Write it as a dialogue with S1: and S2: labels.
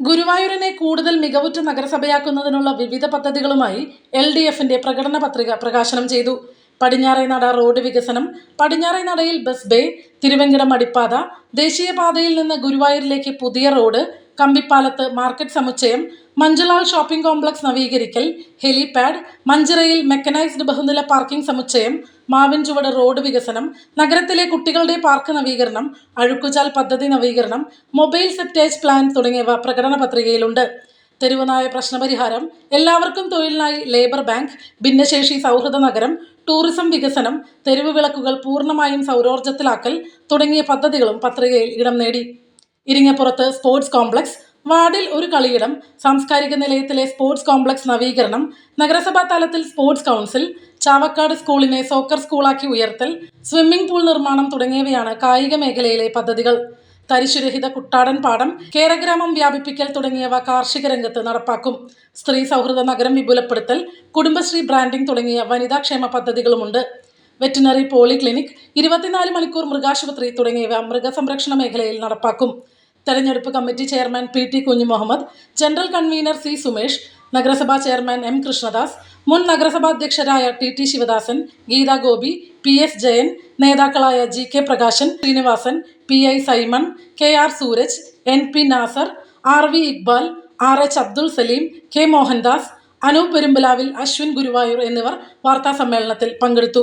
S1: ഗുരുവായൂരിനെ കൂടുതൽ മികവുറ്റ നഗരസഭയാക്കുന്നതിനുള്ള വിവിധ പദ്ധതികളുമായി എൽ ഡി എഫിന്റെ പ്രകടന പത്രിക പ്രകാശനം ചെയ്തു. പടിഞ്ഞാറേനട റോഡ് വികസനം പടിഞ്ഞാറേനടയിൽ ബസ് ബേ തിരുവെങ്കിടം അടിപ്പാത ദേശീയപാതയിൽ നിന്ന് ഗുരുവായൂരിലേക്ക് പുതിയ റോഡ് കമ്പിപ്പാലത്ത് മാർക്കറ്റ് സമുച്ചയം മഞ്ജുലാൽ ഷോപ്പിംഗ് കോംപ്ലക്സ് നവീകരിക്കൽ ഹെലിപാഡ് മഞ്ചിറയിൽ മെക്കനൈസ്ഡ് ബഹുനില പാർക്കിംഗ് സമുച്ചയം മാവിൻചുവട് റോഡ് വികസനം നഗരത്തിലെ കുട്ടികളുടെ പാർക്ക് നവീകരണം അഴുക്കുചാൽ പദ്ധതി നവീകരണം മൊബൈൽ സെപ്റ്റേജ് പ്ലാൻ തുടങ്ങിയവ പ്രകടന പത്രികയിലുണ്ട്. തെരുവുനായ പ്രശ്നപരിഹാരം എല്ലാവർക്കും തൊഴിലിനായി ലേബർ ബാങ്ക് ഭിന്നശേഷി സൗഹൃദ നഗരം ടൂറിസം വികസനം തെരുവ് വിളക്കുകൾ പൂർണമായും സൗരോർജത്തിലാക്കൽ തുടങ്ങിയ പദ്ധതികളും പത്രികയിൽ ഇടം നേടി. ഇരിങ്ങപ്പുറത്ത് സ്പോർട്സ് കോംപ്ലക്സ് വാർഡിൽ ഒരു കളിയിടം സാംസ്കാരിക നിലയത്തിലെ സ്പോർട്സ് കോംപ്ലക്സ് നവീകരണം നഗരസഭാ തലത്തിൽ സ്പോർട്സ് കൗൺസിൽ ചാവക്കാട് സ്കൂളിനെ സോക്കർ സ്കൂളാക്കി ഉയർത്തൽ സ്വിമ്മിംഗ് പൂൾ നിർമ്മാണം തുടങ്ങിയവയാണ് കായിക മേഖലയിലെ പദ്ധതികൾ. തരിശുരഹിത കുട്ടാടൻ പാടം കേരഗ്രാമം വ്യാപിപ്പിക്കൽ തുടങ്ങിയവ കാർഷിക രംഗത്ത് നടപ്പാക്കും. സ്ത്രീ സൗഹൃദ നഗരം വിപുലപ്പെടുത്തൽ കുടുംബശ്രീ ബ്രാൻഡിംഗ് തുടങ്ങിയ വനിതാക്ഷേമ പദ്ധതികളുമുണ്ട്. വെറ്റിനറി പോളിക്ലിനിക് ഇരുപത്തിനാല് മണിക്കൂർ മൃഗാശുപത്രി തുടങ്ങിയവ മൃഗസംരക്ഷണ മേഖലയിൽ നടപ്പാക്കും. തെരഞ്ഞെടുപ്പ് committee chairman P T Kunjumuhammad general convener C Sumesh നഗരസഭാ ചെയർമാൻ എം കൃഷ്ണദാസ് മുൻ നഗരസഭാ അധ്യക്ഷരായ T T Sivadasan Geetha Gopi P S Jayan നേതാക്കളായ G K Prakashan Sreenivasan P I Simon K R Sooraj N P Nasar R V Iqbal R H Abdul Salim K Mohandas Anoop പെരുമ്പലാവിൽ Aswin Guruvayur എന്നിവർ വാർത്താസമ്മേളനത്തിൽ പങ്കെടുത്തു.